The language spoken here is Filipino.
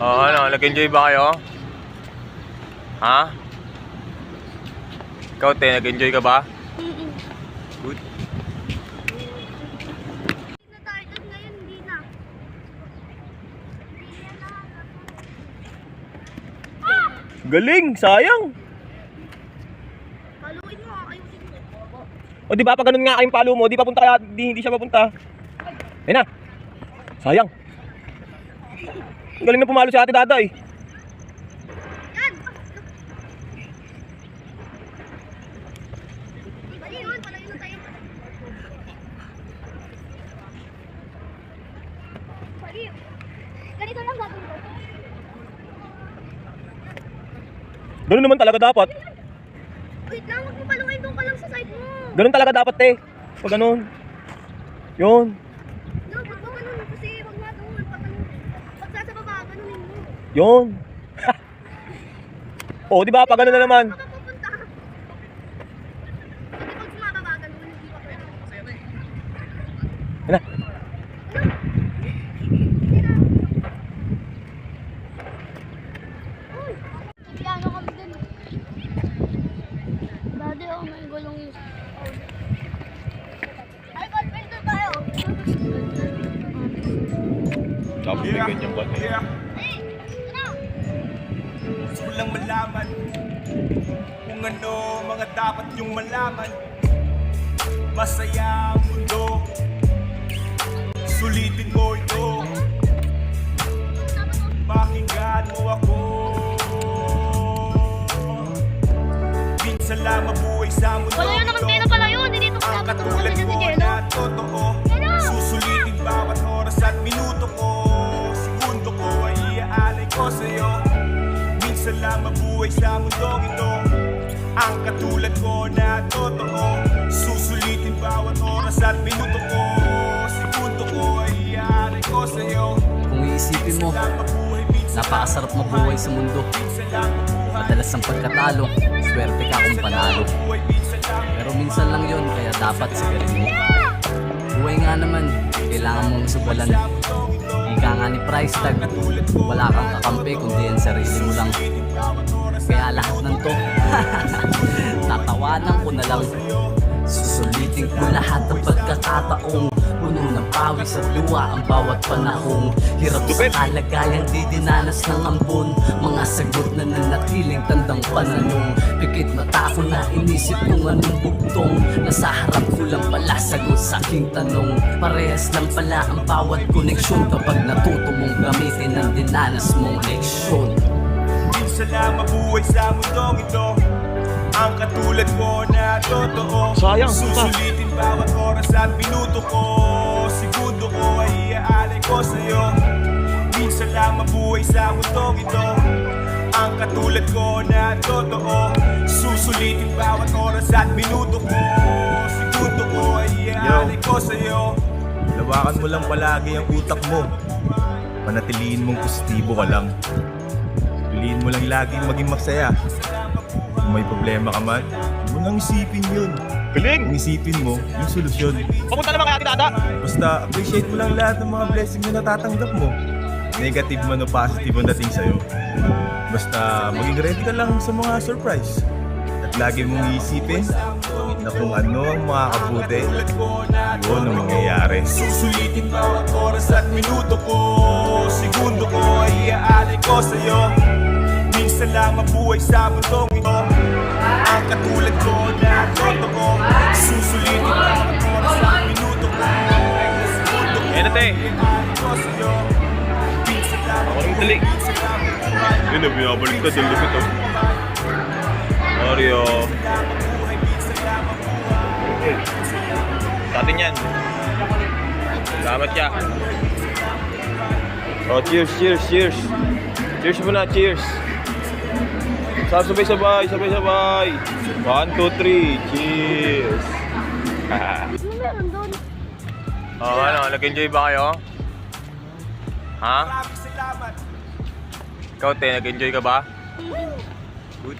Oh, ano, nag-enjoy ba kayo? Ha? Ikaw, te, nag-enjoy ka ba? Good. Galing, sayang. Paluin mo, ayusin mo. O di ba pag ganun nga kayong palo mo, di papunta kaya di, hindi siya papunta. Ayun na. Sayang. Galing na pumalo si Ate eh. Mali. Ganito lang gagawin ko. Ganun naman talaga dapat. Wait lang, huwag mo paluin doon ka lang sa side mo. Ganun talaga dapat te. Pag ganun. Yun. Dati ako may gulong yung... Ay, ba't pwede tayo? Sabi Yeah. ganyan ba? Yeah. Lang malaman Kung ano mga dapat yung malaman Masaya ang mundo Sulitin mo ito Pakinggan mo ako Minsan lang mabuhay sa mundo Wala yun naman ito. kayo na pala yun. Hindi dito ko Ang katulad Jello. na totoo lang mabuhay sa mundong ito Ang katulad ko na totoo Susulitin bawat oras at minuto ko Segundo ko ay iaalay ko sa'yo Kung iisipin mo, napakasarap mabuhay sa mundo. Madalas ang pagkatalo, swerte ka kung panalo. Pero minsan lang yon kaya dapat sigarin mo. Buhay nga naman, kailangan mong sugalan. Ika nga ni price tag, wala kang kakampi kundi ang sarili mo lang. Kaya lahat ng to, tatawanan ko na lang. Susulitin ko lahat ng pagkakataong Puno ng pawis at luwa ang bawat panahong. Hirap sa kalagayang di dinanas ng ambon. Mga sagot na nanatiling tandang pananong. Pikit mata ko na inisip kung anong bugtong. Nasa harap ko lang pala sagot sa aking tanong. Parehas lang pala ang bawat koneksyon Kapag natuto mong gamitin ang dinanas mong leksyon Minsan lang mabuhay sa mundong ito. Ang katulad ko na totoo Sayang. Susulitin bawat oras at minuto ko. Segundo ko ay iaalay ko sa'yo. Minsan lang mabuhay sa mundong ito. Ang katulad ko na totoo Susulitin bawat oras at minuto ko. Segundo ko ay iaalay ko sa'yo. Lawakan mo lang palagi ang utak mo. Panatiliin mong positibo ka lang Piliin mo lang laging maging masaya. Kung may problema ka man, huwag mo nang isipin yun. Galing. Kung isipin mo, yung solusyon. Papunta naman kay Ate Dada. Basta appreciate mo lang lahat ng mga blessing na natatanggap mo. Negative man o positive ang dating sa'yo. Basta maging ready ka lang sa mga surprise. At lagi mong iisipin na kung ano ang makakabuti, yun ang mangyayari. Susulitin bawat oras at minuto ko, segundo ko ay iaalay ko sa'yo. Minsan lang mabuhay sa mundong ito Ang katulad ko na totoo Susulitin bawat oras at minuto ko Segundo ko iaalay ko sa'yo. Minsan lang dali. minsan lang mabuhay Yun na, binabalik ka. Ito. Mario. mabuhay, minsan lang mabuhay Sa atin yan. Salamat ka. Oh, cheers, cheers, cheers. Cheers muna, cheers. Sa- Sabay-sabay, sabay-sabay. One, two, three. Cheers. Ano meron doon? oh, ano, nag-enjoy ba kayo? Ha? Maraming salamat Ikaw, te, nag-enjoy ka ba? Good.